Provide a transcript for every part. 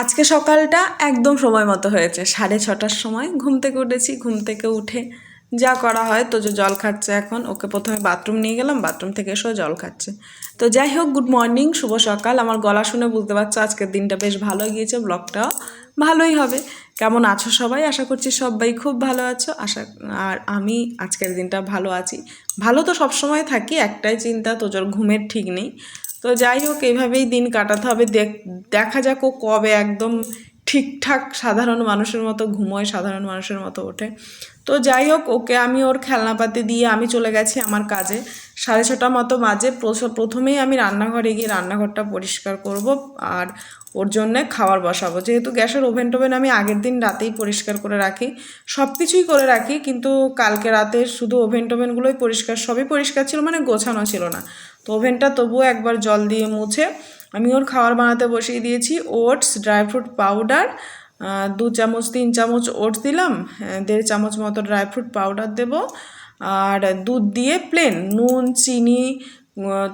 আজকে সকালটা একদম সময় মতো হয়েছে। সাড়ে ছটার সময় ঘুম থেকে উঠেছি, ঘুম থেকে উঠে যা করা হয় তো যে জল খাচ্ছে এখন। ওকে প্রথমে বাথরুম নিয়ে গেলাম, বাথরুম থেকে এসেও জল খাচ্ছে। তো যাই হোক, গুড মর্নিং, শুভ সকাল। আমার গলা শুনে বুঝতে পারছ আজকের দিনটা বেশ ভালো গিয়েছে, ব্লগটাও ভালোই হবে। কেমন আছো সবাই? আশা করছি সবাই খুব ভালো আছো। আশা, আর আমি আজকের দিনটা ভালো আছি। ভালো তো সবসময় থাকি, একটাই চিন্তা তোজোর ঘুমের ঠিক নেই। তো যাই হোক, এইভাবেই দিন কাটাতে হবে। দেখ- যাক ও কবে একদম ঠিকঠাক সাধারণ মানুষের মতো ঘুমোয়, সাধারণ মানুষের মতো ওঠে। তো যাই হোক, ওকে আমি ওর খেলনাপাতি দিয়ে আমি চলে গেছি আমার কাজে। সাড়ে ছটা মতো প্রস- প্রথমেই আমি রান্নাঘরে গিয়ে রান্নাঘরটা পরিষ্কার করব আর ওর জন্যে খাবার বসাবো। যেহেতু গ্যাসের ওভেন টোভেন আমি আগের দিন রাতেই পরিষ্কার করে রাখি। সব কিছুই করে রাখি, কিন্তু কালকে রাতে শুধু ওভেন টোভেনগুলোই পরিষ্কার, সবই পরিষ্কার ছিল মানে গোছানো ছিল না। তো ওভেনটা তবুও একবার জল দিয়ে মুছে আমি ওর খাবার বানাতে বসিয়ে দিয়েছি। ওটস, ড্রাই ফ্রুট পাউডার দু চামচ, তিন চামচ ওটস দিলাম দেড় চামচ মতো ড্রাই ফ্রুট পাউডার দেব। আর দুধ দিয়ে প্লেন, নুন, চিনি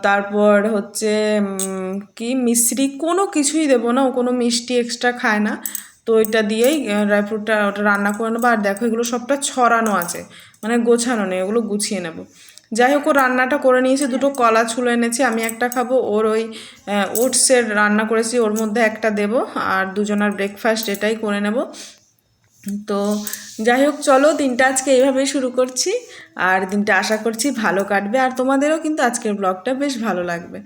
তারপর হচ্ছে কি মিশ্রি, কোনো কিছুই দেবো না, ও কোনো মিষ্টি এক্সট্রা খায় না। তো এটা দিয়েই ড্রাই ফ্রুটটা ওটা রান্না করে নেব। আর দেখো এগুলো সবটা ছড়ানো আছে মানে গোছানো নেই ওগুলো গুছিয়ে নেব। যাই হোক ও রান্নাটা করে নিয়েছে দুটো কলা ছুলো এনেছি আমি একটা খাব ওর ওই ওটসের রান্না করেছি ওর মধ্যে একটা দেব আর দুজনের ব্রেকফাস্ট এটাই করে নেব। তো যাই হোক চলো দিনটা আজকে এইভাবেই শুরু করছি আর দিনটা আশা করছি ভালো কাটবে আর তোমাদেরও কিন্তু আজকের ব্লগটা বেশ ভালো লাগবে।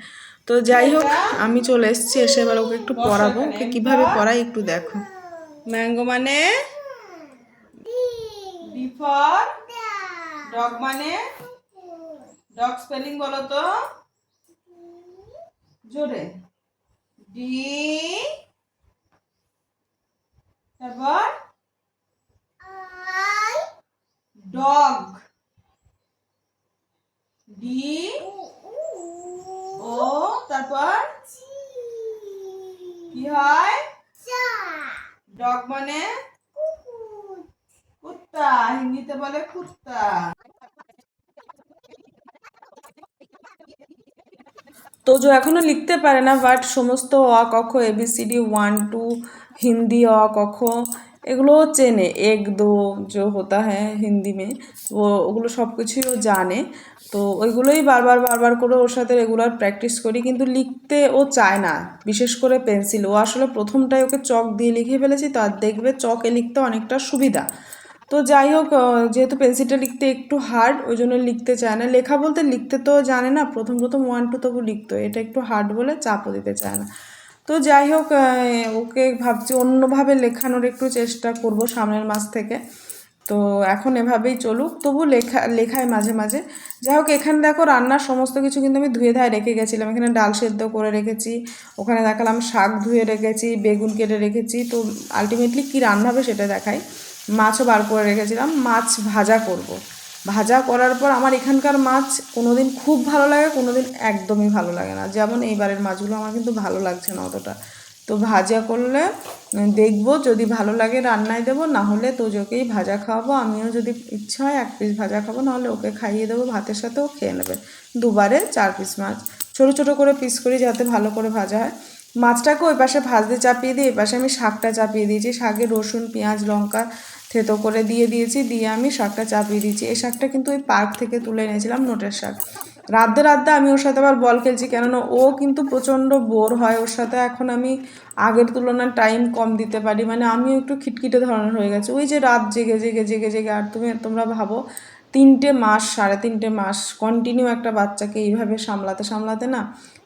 তো যাই হোক আমি চলে এসেছি এসে এবার ওকে একটু পড়াবো ওকে কীভাবে পড়াই একটু দেখো। ম্যাঙ্গো মানে? ডগ মানে? ডগ স্পেলিং বলো তো? জোরে। ডি তারপর? ডগ ডি ও তারপর? কি হয়? ডগ মানে? কুত্তা। হিন্দিতে বলে কুত্তা। তো তোজো এখনও লিখতে পারে না বাট সমস্ত অ কক্ষ A B C D one two Hindi, অ কক্ষ এগুলো চেনে। এক দো যে হতা হ্যাঁ হিন্দি মে, ও, ওগুলো সব কিছুই ও জানে। তো ওইগুলোই বারবার বারবার করে ওর সাথে রেগুলার প্র্যাকটিস করি, কিন্তু লিখতে ও চায় না, বিশেষ করে পেন্সিল। ও আসলে প্রথমটাই ওকে চক দিয়ে লিখে ফেলেছি তার দেখবে চকে লিখতে অনেকটা সুবিধা। তো যাই হোক যেহেতু পেন্সিলটা লিখতে একটু হার্ড ওই জন্য লিখতে চায় না। লেখা বলতে লিখতে তো জানে না, প্রথম প্রথম ওয়ান টু তবু লিখতো। এটা একটু হার্ড বলে চাপও দিতে চায় না। তো যাই হোক ওকে ভাবছি অন্যভাবে লেখানোর একটু চেষ্টা করব সামনের মাস থেকে। তো এখন এভাবেই চলুক, তবু লেখা লেখায় মাঝে মাঝে। যাই হোক, এখানে দেখো রান্নার সমস্ত কিছু কিন্তু আমি ধুয়ে ধায় রেখে গেছিলাম। এখানে ডাল সেদ্ধ করে রেখেছি, ওখানে দেখালাম শাক ধুয়ে রেখেছি, বেগুন কেটে রেখেছি। তো আলটিমেটলি কী রান্না হবে সেটা দেখাই। মাছও বার করে রেখেছিলাম, মাছ ভাজা করব। ভাজা করার পর আমার এখানকার মাছ কোনো দিন খুব ভালো লাগে কোনো দিন একদমই ভালো লাগে না। যেমন এইবারের মাছগুলো আমার কিন্তু ভালো লাগছে না অতটা। তো ভাজা করলে দেখব, যদি ভালো লাগে রান্নায় দেবো না হলে তোজোকেই ভাজা খাওয়াবো। আমিও যদি ইচ্ছা হয় এক পিস ভাজা খাব, নাহলে ওকে খাইয়ে দেবো, ভাতের সাথেও খেয়ে নেবে। দুবারে চার পিস মাছ। ছোটো ছোটো করে পিস করি যাতে ভালো করে ভাজা হয়। মাছটাকে ওই পাশে ভাজতে চাপিয়ে দিয়ে এই পাশে আমি শাকটা চাপিয়ে দিয়েছি। শাকে রসুন, পেঁয়াজ, লঙ্কা থেতো করে দিয়ে দিয়েছি, দিয়ে আমি শাকটা চাপিয়ে দিয়েছি। এই শাকটা কিন্তু ওই পার্ক থেকে তুলে এনেছিলাম নোটের শাক। রাধতে রাধতে আমি ওর সাথে আবার বল খেলছি, কেননা ও কিন্তু প্রচণ্ড বোর হয়। ওর সাথে এখন আমি আগের তুলনায় টাইম কম দিতে পারি। মানে আমিও একটু খিটখিটে ধরনের হয়ে গেছে। ওই যে রাত জেগে জেগে জেগে জেগে, আর তুমি তোমরা ভাবো তিনটে মাস, সাড়ে তিনটে মাস কন্টিনিউ একটা বাচ্চাকে এইভাবে সামলাতে সামলাতে না,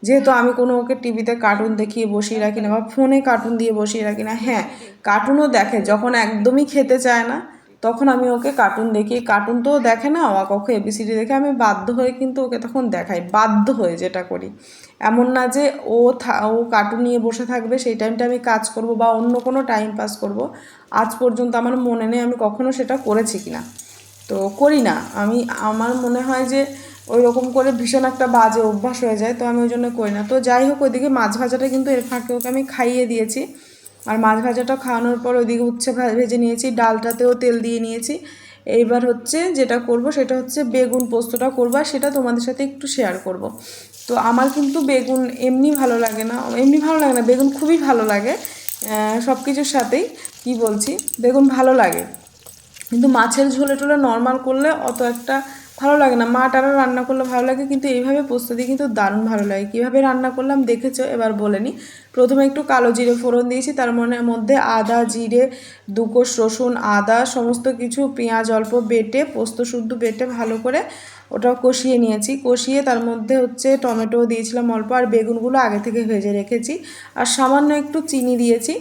যেহেতু আমি কোনো ওকে টিভিতে কার্টুন দেখিয়ে বসিয়ে রাখি না বা ফোনে কার্টুন দিয়ে বসিয়ে রাখি না হ্যাঁ কার্টুনও দেখে, যখন একদমই খেতে চায় না, তখন আমি ওকে কার্টুন দেখি কার্টুন তো দেখে না অ কখ এবিসিডি দেখে, আমি বাধ্য হয়ে কিন্তু ওকে তখন দেখাই, বাধ্য হয়ে যেটা করি। এমন না যে ও ও কার্টুন নিয়ে বসে থাকবে, সেই টাইমটা আমি কাজ করব বা অন্য কোনো টাইম পাস করব, আজ পর্যন্ত আমার মনে নেই আমি কখনো সেটা করেছি কিনা। তো করি না। আমি, আমার মনে হয় যে ওই রকম করে ভীষণ একটা বাজে অভ্যাস হয়ে যায়, তো আমি ওই জন্য করি না। তো যাই হোক, ওইদিকে মাছ ভাজাটা কিন্তু এর ফাঁকে ওকে আমি খাইয়ে দিয়েছি। আর মাছ ভাজাটা খাওয়ানোর পর ওইদিকে উচ্ছে ভেজে নিয়েছি, ডালটাতেও তেল দিয়ে নিয়েছি। এইবার হচ্ছে যেটা করব সেটা হচ্ছে বেগুন পোস্তটা করব আর সেটা তোমাদের সাথে একটু শেয়ার করব। তো আমার কিন্তু বেগুন এমনি ভালো লাগে না, এমনি ভালো লাগে না, বেগুন খুবই ভালো লাগে সব কিছুর সাথেই। কি বলছি? বেগুন ভালো লাগে। কিন্তু মাছের ঝোলে টোলে নর্মাল করলে অত একটা ভালো লাগে না। মা টারা রান্না করলে ভালো লাগে, কিন্তু এইভাবে পোস্ত দিয়ে কিন্তু দারুণ ভালো লাগে। কীভাবে রান্না করলাম দেখেছ, এবার বলে নিই প্রথমে একটু কালো জিরে ফোড়ন দিয়েছি, তার মনে, মধ্যে আদা, জিরে দুকোষ রসুন, আদা, সমস্ত কিছু, পেঁয়াজ অল্প বেটে, পোস্ত শুদ্ধ বেটে ভালো করে ওটা কষিয়ে নিয়েছি। কষিয়ে তার মধ্যে হচ্ছে টমেটো দিয়েছিলাম অল্প, আর বেগুনগুলো আগে থেকে ভেজে রেখেছি। আর সামান্য একটু চিনি দিয়েছি।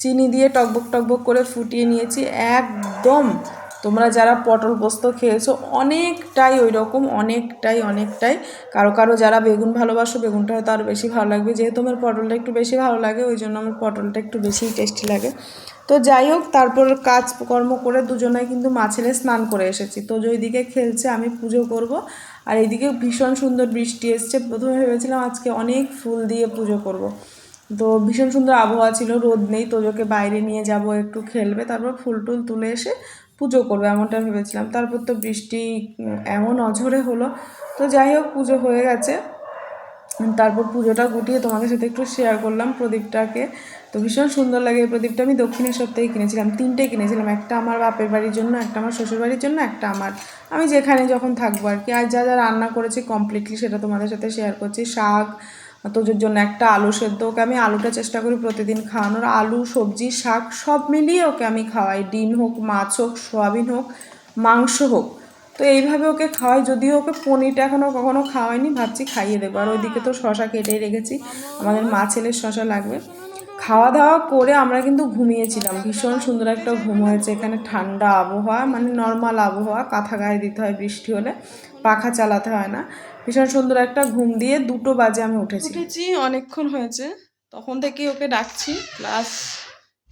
চিনি দিয়ে টকবক টকবক করে ফুটিয়ে নিয়েছি। একদম তোমরা যারা পটল পোস্ত খেয়েছো, অনেকটাই ওই রকম অনেকটাই অনেকটাই। কারও কারও যারা বেগুন ভালোবাসো, বেগুনটা হয়তো আরও বেশি ভালো লাগবে। যেহেতু আমার পটলটা একটু বেশি ভালো লাগে, ওই জন্য আমার পটলটা একটু বেশি টেস্টি লাগে। তো যাই হোক, তারপর কাজকর্ম করে দুজনাই কিন্তু মাছেলে স্নান করে এসেছি। তো ওইদিকে খেলছে, আমি পুজো করব। আর এইদিকে ভীষণ সুন্দর বৃষ্টি এসছে। প্রথমে ভেবেছিলাম আজকে অনেক ফুল দিয়ে পুজো করব। তো ভীষণ সুন্দর আবহাওয়া ছিল, রোদ নেই তোজোকে বাইরে নিয়ে যাব, একটু খেলবে, তারপর ফুল টুল তুলে এসে পুজো করবে এমনটা ভেবেছিলাম। তারপর তো বৃষ্টি এমন অঝরে হলো। তো যাই হোক, পুজো হয়ে গেছে। তারপর পুজোটা গুটিয়ে তোমাদের সাথে একটু শেয়ার করলাম প্রদীপটাকে। তো ভীষণ সুন্দর লাগে এই প্রদীপটা। আমি দক্ষিণেশ্বর থেকে কিনেছিলাম, তিনটে কিনেছিলাম, একটা আমার বাপের বাড়ির জন্য, একটা আমার শ্বশুর বাড়ির জন্য, একটা আমার। আমি যেখানে যখন থাকব আর কি। আর যা যা রান্না করেছি কমপ্লিটলি সেটা তোমাদের সাথে শেয়ার করছি। শাক তোজোর জন্য একটা আলু সেদ্ধ, ওকে আমি আলুটা চেষ্টা করি প্রতিদিন খাওয়ানোর। আলু, সবজি, শাক, সব মিলিয়ে ওকে আমি খাওয়াই। ডিম হোক, মাছ হোক, সোয়াবিন হোক, মাংস হোক। তো এইভাবে ওকে খাওয়াই। যদিও ওকে পনিরটা এখনও কখনও খাওয়াইনি, ভাবছি খাইয়ে দেবো। আর ওইদিকে তো শশা কেটেই রেখেছি। আমাদের মা ছেলের শশা লাগবে। খাওয়া দাওয়া করে আমরা কিন্তু ঘুমিয়েছিলাম। ভীষণ সুন্দর একটা ঘুম হয়েছে। এখানে ঠান্ডা আবহাওয়া মানে নর্মাল আবহাওয়া, কাঁথা গায়ে দিতে হয় বৃষ্টি হলে। পাখা চালাতে হয় না। ভীষণ সুন্দর একটা ঘুম দিয়ে দুটো বাজে আমি উঠেছি। উঠেছি, অনেকক্ষণ হয়েছে। তখন থেকেই ওকে ডাকছি প্লাস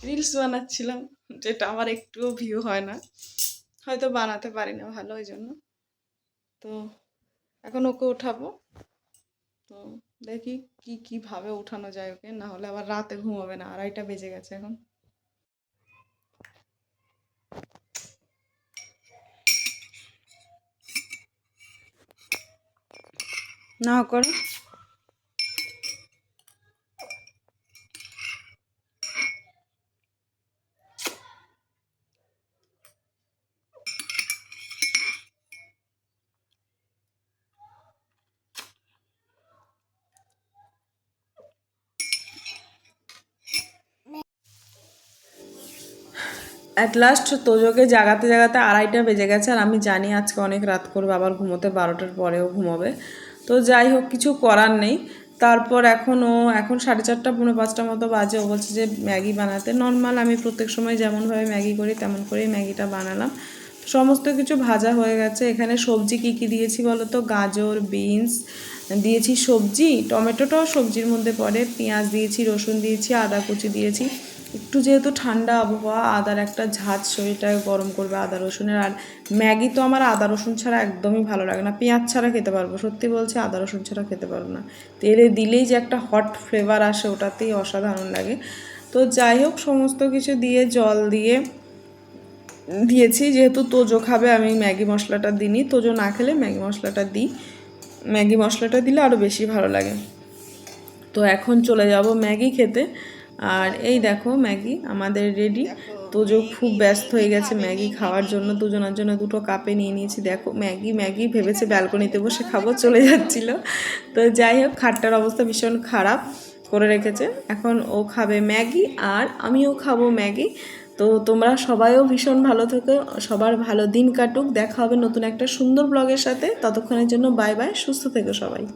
রিলস বানাচ্ছিলাম, যেটা আমার একটুও ভিউ হয় না। হয়তো বানাতে পারি না ভালো, ওই জন্য। তো এখন ওকে ওঠাবো তো দেখি কি, কীভাবে উঠানো যায় ওকে। না হলে আবার রাতে ঘুমাবে না, আড়াইটা বেজে গেছে এখন। না করো। অ্যাট লাস্ট তোজোকে জাগাতে জাগাতে আড়াইটা বেজে গেছে আর আমি জানি আজকে অনেক রাত করবে আবার ঘুমোতে বারোটার পরেও ঘুমোবে। তো যাই হোক, কিছু করার নেই। তারপর এখন ও, এখন সাড়ে চারটা পনেরো পাঁচটা মতো বাজে। ও বলছে যে, ম্যাগি বানাতে। নর্মাল আমি প্রত্যেক সময় যেমনভাবে ম্যাগি করি, তেমন করেই ম্যাগিটা বানালাম। সমস্ত কিছু ভাজা হয়ে গেছে। এখানে সবজি কী কী দিয়েছি বলো তো? গাজর, বিনস, দিয়েছি সবজি। টমেটোটাও সবজির মধ্যে পড়ে। পেঁয়াজ দিয়েছি, রসুন দিয়েছি, আদা কুচি দিয়েছি। একটু যেহেতু ঠান্ডা আবহাওয়া, আদার একটা ঝাঁজ শরীরটাকে গরম করবে আদা রসুনের। আর ম্যাগি তো আমার আদা রসুন ছাড়া একদমই ভালো লাগে না। পেঁয়াজ ছাড়া খেতে পারব, সত্যি বলছি আদা রসুন ছাড়া খেতে পারব না। তেলে দিলেই যে একটা হট ফ্লেভার আসে, ওটাতেই অসাধারণ লাগে। তো যাই হোক, সমস্ত কিছু দিয়ে, জল দিয়ে দিয়েছি। যেহেতু তোজো খাবে, আমি ম্যাগি মশলাটা দিইনি। তোজো না খেলে ম্যাগি মশলাটা দিই। ম্যাগি মশলাটা দিলে আরও বেশি ভালো লাগে। তো এখন চলে যাব ম্যাগি খেতে। আর এই দেখো ম্যাগি, আমাদের রেডি তোজো খুব ব্যস্ত হয়ে গেছে ম্যাগি খাওয়ার জন্য। দুজনের জন্য দুটো কাপে নিয়ে নিয়েছি। দেখো ম্যাগি ম্যাগি ভেবেছে ব্যালকনিতে বসে খাব, চলে যাচ্ছিল। তো যাই হোক, খাটটার অবস্থা ভীষণ খারাপ করে রেখেছে। এখন ও খাবে ম্যাগি আর আমিও খাব ম্যাগি। তো তোমরা সবাইও ভীষণ ভালো থেকো। সবার ভালো দিন কাটুক। দেখা হবে নতুন একটা সুন্দর ব্লগের সাথে। ততক্ষণের জন্য বাই বাই সুস্থ থেকো সবাই।